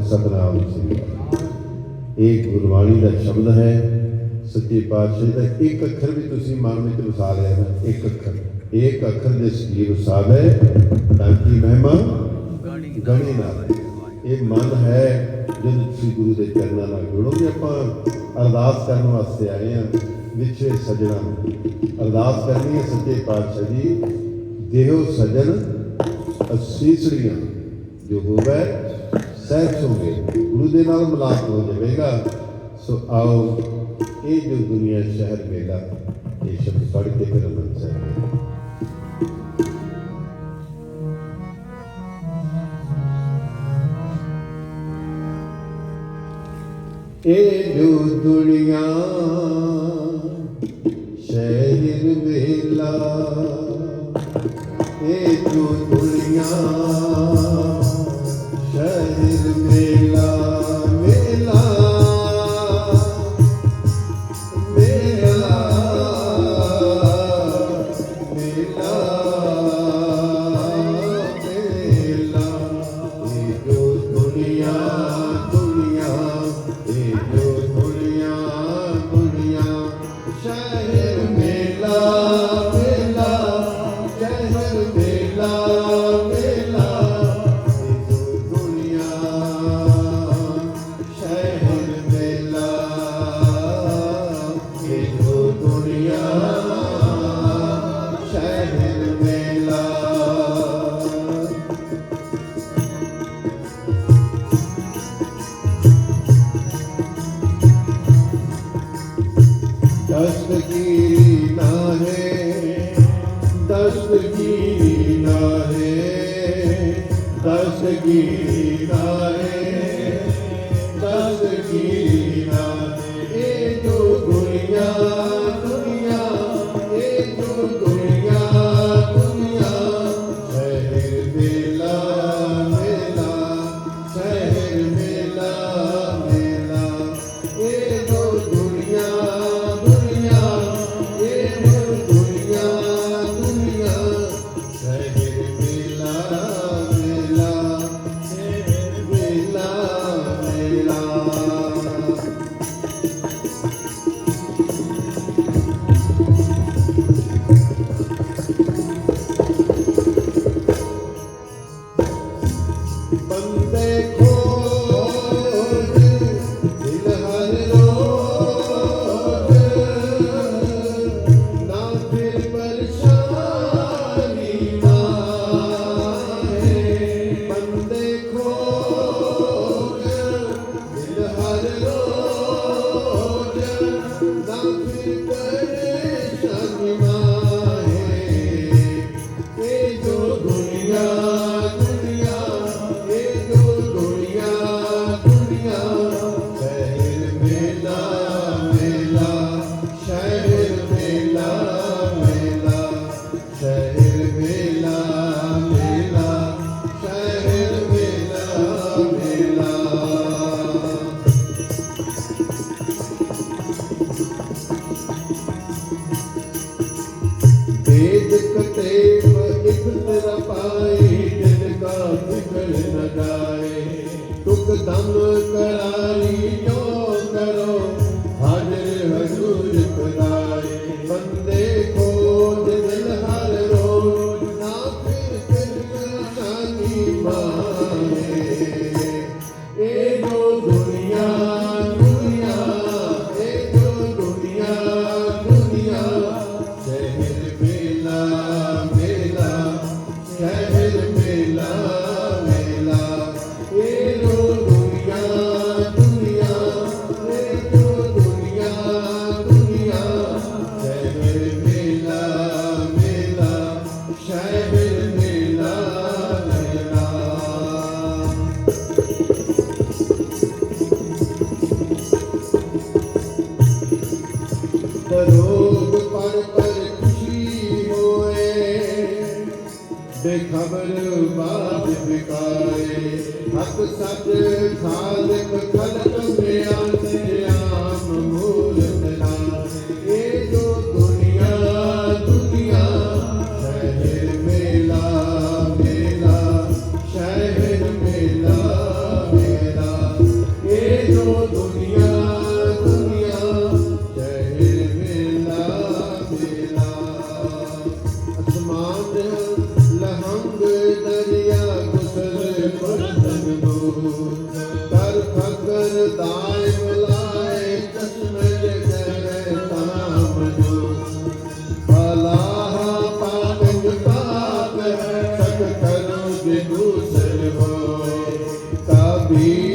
ਸਤਨਾਮ ਸਿੰਘ ਇਹ ਗੁਰਬਾਣੀ ਦਾ ਸ਼ਬਦ ਹੈ। ਸੱਚੇ ਪਾਤਸ਼ਾਹ ਦਾ ਇੱਕ ਅੱਖਰ ਵੀ ਤੁਸੀਂ ਮਨ ਵਿੱਚ ਵਸਾ ਲਿਆ ਨਾ ਇੱਕ ਅੱਖਰ। ਇੱਕ ਅੱਖਰ ਦੇ ਸਰੀਰ ਵਸਾਦ ਹੈ ਤਾਂ ਕਿ ਮਹਿਮਾ ਗਣੀ ਨਾ ਇਹ ਮਨ ਹੈ ਜਦ ਤੁਸੀਂ ਗੁਰੂ ਦੇ ਚਰਨਾਂ ਨਾਲ ਜੁੜੋਗੇ। ਆਪਾਂ ਅਰਦਾਸ ਕਰਨ ਵਾਸਤੇ ਆਏ ਹਾਂ ਵਿਛੇ ਸਜਣਾ। ਅਰਦਾਸ ਕਰਨੀ ਹੈ, ਸੱਚੇ ਪਾਤਸ਼ਾਹ ਜੀ, ਦੇਹੋ ਸਜਣ ਅਸੀਸੜੀਆਂ ਜੋ ਹੋਵੇ ਸਹਿਜ ਹੋਵੇ ਗੁਰੂ ਦੇ ਨਾਲ ਮਿਲਾਪ ਹੋ ਜਾਵੇਗਾ। ਸੋ ਆਓ, ਇਹ ਜੋ ਦੁਨੀਆ ਸ਼ਹਿਰ ਮੇਲਾ ਇਹ ਸ਼ਬਦ ਪੜ੍ਹ ਕੇ ਫਿਰ ਅਮਨ ਸਾਹਿਬ। ਇਹ ਜੋ ਦੁਨੀਆ ਸ਼ਹਿਰ ਮੇਲਾ ਇਹ ਜੋ ਦੁਨੀਆ दस्तगीरी ना है ਬੰਦੇ निकल न जाए तुक दम करारी जो करो ਅਮਰ ਬਾਦ ਵਿਕਾਏ ਹੱਥ ਸੱਚ ਖਾਲਕ ਖਲਕ ਮਿਆਸੇ be